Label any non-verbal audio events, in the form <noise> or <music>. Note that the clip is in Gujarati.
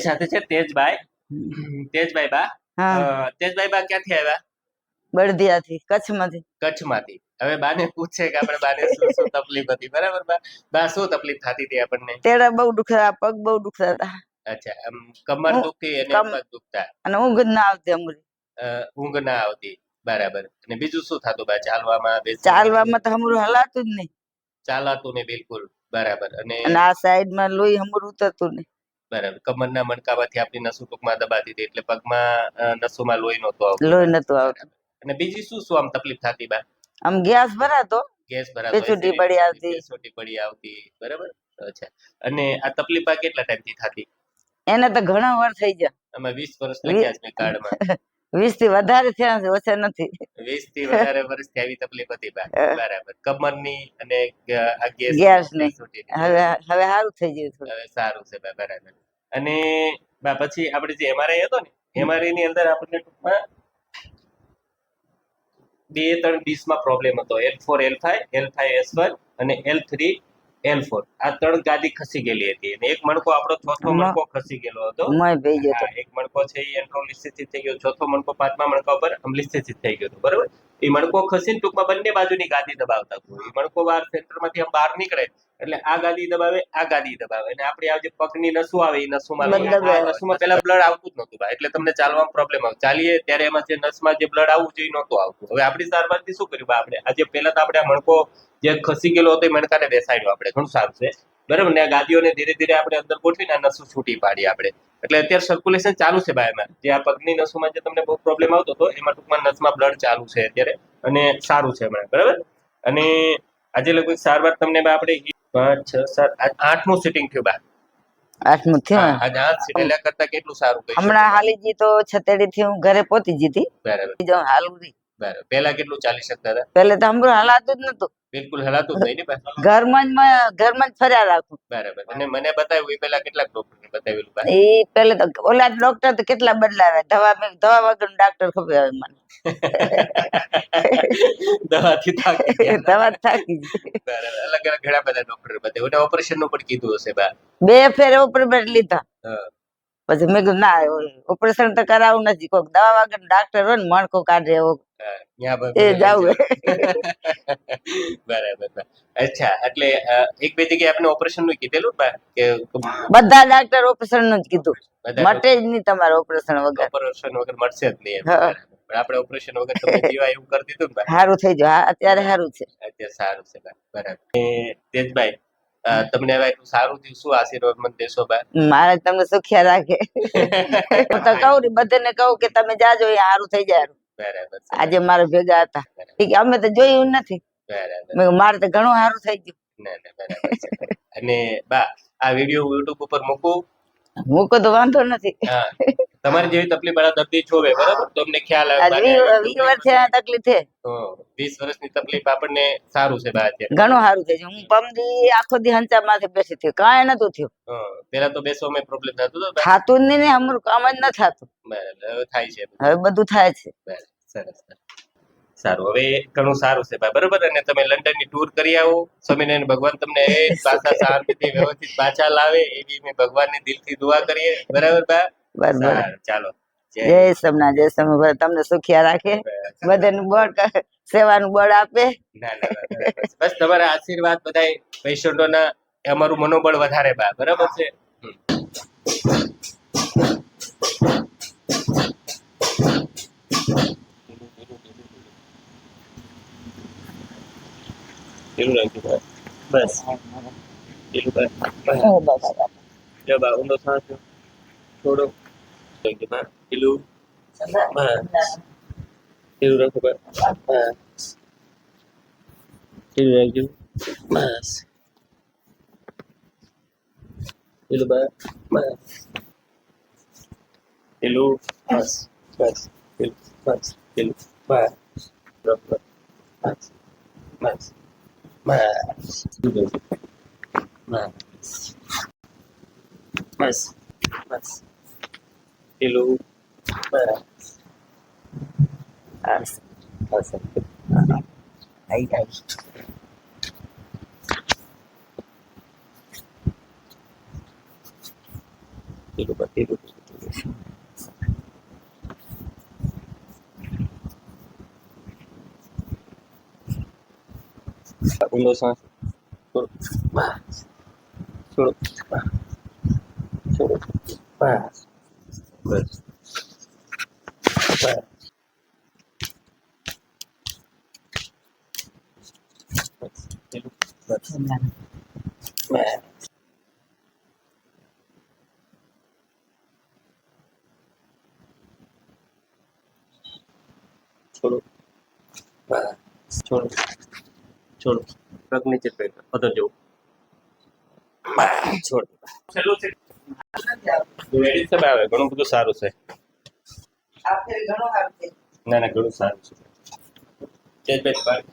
મારી સાથે છે તેજભાઈ. તેજભાઈ બા. તેજભાઈ બા ક્યાંથી આવ્યા? બળદિયાથી કચ્છમાંથી. કચ્છમાંથી. હવે બાને પૂછે કે આપણે બાને શું શું તકલીફ હતી. બરાબર બા? બા શું તકલીફ થતી હતી આપણને? તેડા બહુ દુખતા પગ બહુ દુખતા હતા. અચ્છા આમ કમર દુખતી અને પગ દુખતા. અને ઊંઘ ના આવતી અમરી. ઊંઘ ના આવતી. બરાબર. અને બીજું શું થતું બા? ચાલવામાં બેસવામાં? ચાલવામાં તો હમરું હલાતું જ નહીં. ચાલાતું ને બિલકુલ. બરાબર. અને આ સાઈડમાં લોહી હમરું ઉતરતું નહીં. બરાબર. કમરના મણકામાંથી આપણી નસો ટૂંકમાં દબાતી હતી એટલે પગમાં નસોમાં લોહી નહોતું આવતું. લોહી નતું આવતું. અને બીજી શું શું આમ તકલીફ થતી બા? આમ ગેસ ભરાતો. ગેસ ભરાતો છૂટી પડી આવતી. છૂટી પડી આવતી. બરાબર? અચ્છા. અને આ તકલીફ આ કેટલા ટાઈમથી થતી? એને તો ઘણા વાર થઈ ગયા. અમે વીસ વર્ષ લખ્યા છે કાર્ડમાં <laughs> વીસથી વધારે થયા છે ઓછા નથી. વીસથી વધારે વર્ષથી આવી તકલીફ હતી. બરાબર. કમરની અને આ ગેસ ગેસની. હવે હવે સારું થઈ ગયું થોડું હવે સારું છે બરાબર. અને બા પછી આપણે જે એમઆરઆઈ હતો ને એમઆરઆઈ ની અંદર આપણને ટૂંકમાં બે ત્રણ ડીશમાં પ્રોબ્લેમ હતો. L four L five L five S one અને એલ થ્રી એલ ફોર આ ત્રણ ગાદી ખસી ગયેલી હતી. અને એક મણકો આપણો ચોથો મણકો ખસી ગયેલો હતો. એક મણકો છે એ એન્ટ્રોલિસ્થિત થઈ ગયો. ચોથો મણકો પાંચમા મણકા ઉપર અમ્લિસ્થિત થઈ ગયો બરોબર? એ મણકો ખસીને ટૂંકમાં બંને બાજુની ગાદી દબાવતા હતું. એ મણકો બહાર સેન્ટરમાંથી આમ બહાર નીકળે એટલે આ ગાદી દબાવે આ ગાદી દબાવે. અને આપણી આ જે પગની નસું આવે એ નસુમાં. નસુમાં પહેલા બ્લડ આવતું જ નહોતું ભાઈ. એટલે તમને ચાલવામાં પ્રોબ્લેમ આવે ચાલીએ ત્યારે એમાં જે નસમાં જે બ્લડ આવવું જોઈએ નહોતું આવતું. હવે આપણી સારવારથી શું કર્યું આપણે? આજે પહેલા તો આપણે આ મણકો જે ખસી ગયેલો હતો એ મણકાને બેસાડ્યો આપણે. ઘણું સારું છે. બરાબર? ને આ ગાદીઓને ધીરે ધીરે આપણે અંદર ગોઠવીને આ નસો છૂટી પાડી આપણે. એટલે અત્યારે સર્ક્યુલેશન ચાલુ છે એમાં. જે આ પગની નસોમાં જે તમને બહુ પ્રોબ્લેમ આવતો હતો એમાં ટૂંકમાં નસમાં બ્લડ ચાલુ છે અત્યારે અને સારું છે હમણાં. બરાબર? અને આજે લગભગ સારવાર તમને આપણે પાંચ છ સાત આઠમું સિટિંગ થયું બા. આઠમું થયું આજે આઠ સિટિંગ લે કરતા કેટલું સારું કહી હમણાં. હાલી જી તો છતેડી થી હું ઘરે પહોંચી જીતી બરાબર. હાલું બરાબર. પહેલા કેટલું ચાલી શકતા હતા? પેલે તો હમરું હાલાતું જ નતું બિલકુલ હલાતું જ નહીં ને? ઘરમાં જ ઘરમાં જ ફર્યા રાખું. બરાબર. અને મને બતાવ્યું એ પહેલા કેટલાક ડોક્ટરને બતાવેલું એ પેલે તો ઓલા ડોક્ટર તો કેટલા બદલાવે દવા દવા વગર ડોક્ટર ખબર આવે મને. <laughs> દવાથી થાકી દવા થાકી બરાબર. અલગ અલગ ઘણા બધા ડોક્ટર બતાવ્યું. ઓપરેશનનું પણ કીધું હશે બા? બે ફેરે ઓપરેશન લીધા. હા. પછી મેં કીધું ના ઓપરેશન તો કરાવું નથી. કોક દવા વગર ડાક્ટર હોય ને મણકો કાઢે એવો. એ જાવ <laughs> બરાબર અચ્છા એટલે એક બે જગ્યાએ આપણે ઓપરેશનનું કીધેલું? કે બધા ડાક્ટર ઓપરેશનનું જ કીધું. મટે જ નહીં તમારે ઓપરેશન વગર. ઓપરેશન વગર મળશે જ નહીં આપણે ઓપરેશન વગર તમને જીવા એવું કરી દીધું સારું થઈ જાય અત્યારે સારું છે. અત્યારે સારું છે બરાબર. તેજભાઈ તમને હવે એટલું સારું થયું શું આશીર્વાદ મને દેશો બા મારે તમને સુખ્યા રાખે. <laughs> હું તો કહું બધાને કહું કે તમે જાજો એ સારું થઈ જાય. બરાબર આજે મારે ભેગા હતા. ઠીક અમે તો જોયું નથી. બરાબર. મારે તો ઘણું સારું થઈ ગયું. અને બા આ વીડિયો યુટ્યુબ ઉપર મૂકું. મૂકો તો વાંધો નથી. તમારી જેવી તકલીફ વાળા દર્દી જોવે બરાબર? તમને ખ્યાલ આવે આજ બાને વી આવી વી વર્ષે તકલીફ છે. વીસ વર્ષની તકલીફ આપણને સારું છે બા અત્યારે ઘણું સારું છે. હું પમદી આખો દી હંચા માથે બેસી થયું. કાંઈ નતું થયું. પેલા તો બેસો મેં પ્રોબ્લેમ થતો હતો. થાતું નહીં ને અમારું કામ જ ન થાતું. બરાબર હવે થાય છે હવે બધું થાય છે. સરસ સરસ. સારું. હવે ઘણું સારું છે ભાઈ બરોબર? અને તમે લંડનની ટૂર કરી આવો. સ્વામિનારાયણ ભગવાન તમને પાછા શાંતિથી વ્યવસ્થિત પાછા લાવે એવી મેં ભગવાનની દિલથી દુઆ કરીએ. બરાબર બા? બસ બસ ચાલો. જય સમના જય સમ તમને સુખિયા રાખે. બધાનું બળ સેવાનું બળ આપે. ના ના બસ તમારા આશીર્વાદ બધાય પેશન્ટોના અમારું મનોબળ વધારે બા. બરાબર છે? હમ. પેલું રાખજો બા. બસ પેલું બા. બસ. જો બા ઊંડો શ્વાસ લો. થોડો રાખજો બા. પેલું બસ પેલું રાખો બા બસ પેલું રાખજો બસ પેલું બા બસ પેલું બસ બસ પેલું બસ પેલું બસ બરોબર બસ બસ બસ પેલું રાખજો. બસ બસ બસ પેલું બસ બસ બસ આઈ આઈ ધીરું કર, ધીરું કર. ઊંડો શ્વાસ છોડો બસ છોડો છોડો બસ બસ બસ બસ ધીરું. બસ બસ છોડો બસ છોડો છોડો. પગ નીચે પેક અધર જવું. છોડ. રેડી છે આવે. ઘણું બધું સારું છે. ના ના ઘણું સારું છે. પેટ પાડ